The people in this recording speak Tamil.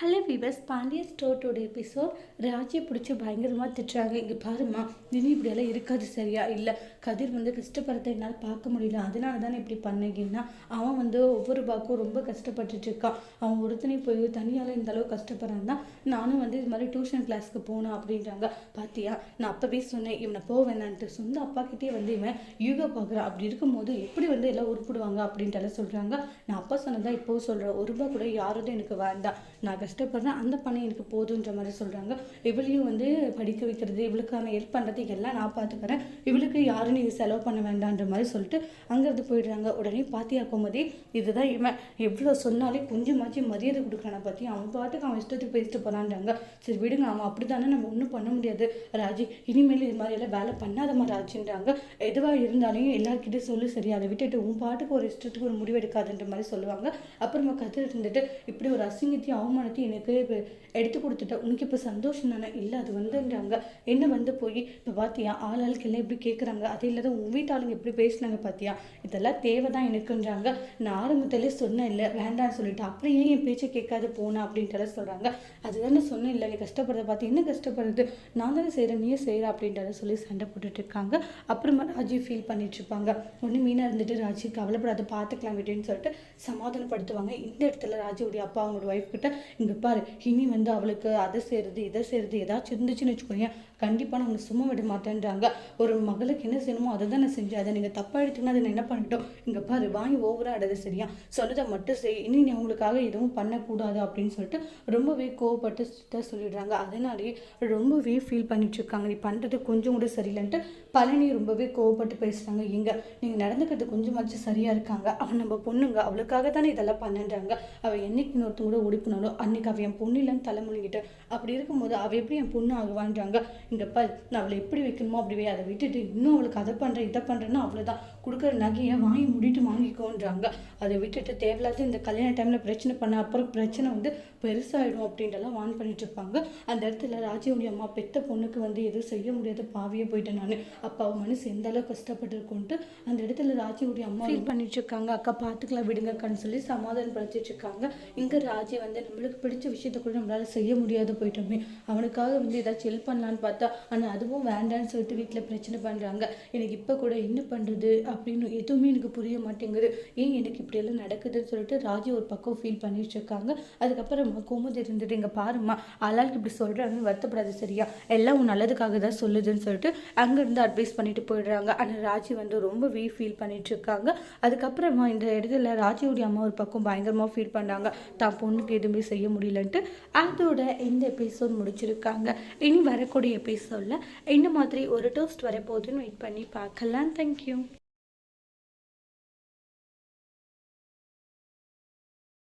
ஹலோ வீவர்ஸ் பாண்டியன் ஸ்டோர்ட்டோட எபிசோட் ராஜியை பிடிச்சி பயங்கரமாக திட்டுறாங்க. இங்கே பாருமா இனி இப்படியெல்லாம் இருக்காது சரியா? இல்லை கதிர் வந்து கஷ்டப்படுறத என்னால் பார்க்க முடியல. அதனால தானே இப்படி பண்ணீங்கன்னா அவன் வந்து ஒவ்வொரு பாக்கும் ரொம்ப கஷ்டப்பட்டுட்டு இருக்கான். அவன் ஒருத்தனை போய் தனியால் இந்த அளவு கஷ்டப்படுறான்னா நானும் வந்து இது மாதிரி டியூஷன் கிளாஸ்க்கு போகணும் அப்படின்றாங்க. பார்த்தியா நான் அப்போவே சொன்னேன் இவனை போக வேணான்ட்டு. சொந்த அப்பாக்கிட்டே வந்து இவன் யூகா பார்க்குறான் அப்படி இருக்கும்போது எப்படி வந்து எல்லாம் உருப்பிடுவாங்க அப்படின்ட்டு சொல்கிறாங்க நான் அப்பா சொன்னதான் இப்போவும் சொல்கிறேன் ஒரு ரூபா கூட யாரும் எனக்கு வேண்டாம். நான் கஷ்டப்படுறேன் அந்த பணம் எனக்கு போதுன்ற மாதிரி சொல்கிறாங்க இவளையும் வந்து படிக்க வைக்கிறது இவளுக்கான ஹெல்ப் பண்ணுறது எல்லாம் நான் பார்த்துக்கிறேன் இவளுக்கு யாரும் நீங்கள் செலவு பண்ண வேண்டான்ற மாதிரி சொல்லிட்டு அங்கேருந்து போயிடுறாங்க. உடனே பாத்தியா கோமதி? இதுதான் இவன். எவ்வளோ சொன்னாலே கொஞ்சமாச்சும் மரியாதை கொடுக்குறான பற்றி அவன் பாட்டுக்கு அவன் இஷ்டத்துக்கு பேசிட்டு போகிறான்றாங்க சரி விடுங்க அவன் அப்படி தானே நம்ம ஒன்றும் பண்ண முடியாது. ராஜி இனிமேல் இது மாதிரி எல்லாம் வேலை மாதிரி ராஜின்றாங்க. எதுவாக இருந்தாலும் எல்லாருக்கிட்டே சொல்லு சரி அதை விட்டுட்டு உன் பாட்டுக்கு ஒரு இஷ்டத்துக்கு ஒரு முடிவு எடுக்காதுன்ற மாதிரி சொல்லுவாங்க. அப்புறமா கற்று இருந்துட்டு இப்படி ஒரு அசிங்கத்தையும் அவமானத்தையும் எனக்கு எடுத்து கொடுத்துட்டா உனக்கு இப்போ சந்தோஷம் தானே? இல்லை அது வந்துன்றாங்க. என்ன வந்து போய் இப்போ பார்த்தியா ஆள் ஆளுக்கு எல்லாம் எப்படி கேட்குறாங்க அது இல்லாத உன் வீட்டாளுங்க எப்படி பேசினாங்க பார்த்தியா இதெல்லாம் தேவை தான் எனக்குன்றாங்க. நான் ஆரம்பத்திலே சொன்னேன் இல்லை வேண்டாம்னு சொல்லிட்டு. அப்புறம் ஏன் என் பேச்சை கேட்காது போனா? அப்படின்ட்டு சொல்கிறாங்க அதுதானே சொன்னேன் இல்லை நீ கஷ்டப்படுறத பார்த்து என்ன கஷ்டப்படுறது? நான் தானே செய்கிறேன் நீயே செய்கிற அப்படின்றத சொல்லி சண்டை போட்டுட்டு இருக்காங்க. அப்புறமா ராஜி ஃபீல் பண்ணிட்டு இருப்பாங்க. ஒன்று மீனாக இருந்துட்டு ராஜி கவலைப்படாத பார்த்துக்கலாம் விட்டுன்னு சொல்லிட்டு சமாதானப்படுத்துவாங்க. இந்த இடத்துல ராஜியுடைய அப்பா அவங்களோட ஒய்ஃப் கிட்ட இங்கே பாரு இனி வந்து அவளுக்கு அதை செய்கிறது இதை செய்கிறது ஏதாச்சும் இருந்துச்சுன்னு வச்சுக்கோங்க. கண்டிப்பாக நான் சும்மா விட மாட்டேன்றாங்க. ஒரு மகளுக்கு என்ன செய்யணுமோ அதை தானே செஞ்சு செஞ்சேன் அதை நீங்கள் தப்பாக எடுத்தீங்கன்னா அதை நான் என்ன பண்ணிட்டோம்? இங்கே பாரு வாங்கி ஓவராக ஆடாது சரியா? சொன்னதை மட்டும் செய். இனி நீ அவங்களுக்காக எதுவும் பண்ணக்கூடாது அப்படின்னு சொல்லிட்டு ரொம்பவே கோவப்பட்டு சொல்லிடுறாங்க. அதனாலேயே ரொம்பவே ஃபீல் பண்ணிட்டுருக்காங்க. நீ பண்ணுறது கொஞ்சம் கூட சரியில்லைன்ட்டு பழனி ரொம்பவே கோவப்பட்டு பேசுகிறாங்க இங்கே நீங்கள் நடந்துக்கிறது கொஞ்சமாச்சும் சரியாக இருக்காங்க. அவன் நம்ம பொண்ணுங்க. அவளுக்காக தானே இதெல்லாம் பண்ணுன்றாங்க அவள் என்னைக்கு இன்னொருத்தவங்க கூட ஓடிப்பினாலும் அன்னைக்கு அவள் என் பொண்ணு இல்லைன்னு தலைமொழிகிட்ட அப்படி இருக்கும்போது அவள் எப்படி என் பொண்ணு ஆகுவான்றாங்க? இந்த ப நான் அவளை எப்படி வைக்கணுமோ அப்படி அதை விட்டுட்டு இன்னும் அவளுக்கு அதை பண்ணுறேன் இதை பண்ணுறேன்னா அவ்வளோதான் கொடுக்குற நகையை வாங்கி முடிட்டு வாங்கிக்கோன்றாங்க. அதை விட்டுட்டு தேவையில்லாத இந்த கல்யாண டைமில் பிரச்சனை பண்ண அப்புறம் பிரச்சனை வந்து பெருசாகிடும் அப்படின்ட்டுலாம் வான் பண்ணிட்டு இருப்பாங்க. அந்த இடத்துல ராஜியோடைய அம்மா பெத்த பொண்ணுக்கு வந்து எதுவும் செய்ய முடியாத பாவியே போயிட்டேன் நான். அப்பா அவன் மனசு எந்த அளவுக்கு கஷ்டப்பட்டுருக்கோன்ட்டு அந்த இடத்துல ராஜியோடைய அம்மா ஃபீல் பண்ணிட்டு இருக்காங்க. அக்கா பார்த்துக்கலாம் விடுங்கக்கான்னு சொல்லி சமாதானப்படுத்திட்டு இருக்காங்க. இங்கே ராஜி வந்து நம்மளுக்கு பிடிச்ச விஷயத்த கூட நம்மளால் செய்ய முடியாது போயிட்டோமே. அவனுக்காக வந்து ஏதாச்சும் ஹெல்ப் பண்ணலான்னு பார்த்தா ஆனால் அதுவும் வேண்டான்னு சொல்லிட்டு வீட்டில் பிரச்சனை பண்ணுறாங்க எனக்கு இப்போ கூட என்ன பண்ணுறது அப்படின்னு எதுவுமே எனக்கு புரிய மாட்டேங்குது. ஏன் எனக்கு இப்படியெல்லாம் நடக்குதுன்னு சொல்லிட்டு ராஜி ஒரு பக்கம் ஃபீல் பண்ணிட்டு இருக்காங்க. அதுக்கப்புறமா கோமதி இருந்துட்டு இங்கே பாருமா ஆளாளுக்கு இப்படி சொல்கிறாங்கன்னு வருத்தப்படாது சரியா? எல்லாம் உன் நல்லதுக்காக தான் சொல்லுதுன்னு சொல்லிட்டு அங்கேருந்து அட்வைஸ் பண்ணிட்டு போயிடுறாங்க. ஆனால் ராஜி வந்து ரொம்பவே ஃபீல் பண்ணிட்டு இருக்காங்க. அதுக்கப்புறமா இந்த இடத்துல ராஜியோடைய அம்மா ஒரு பக்கம் பயங்கரமாக ஃபீல் பண்ணுறாங்க தான் பொண்ணுக்கு எதுவுமே செய்ய முடியலன்ட்டு அதோட இந்த எபிசோட் முடிச்சிருக்காங்க. இனி வரக்கூடிய எபிசோடில் இந்த மாதிரி ஒரு டோஸ்ட் வரப்போகுதுன்னு வெயிட் பண்ணி பார்க்கலாம். தேங்க்யூ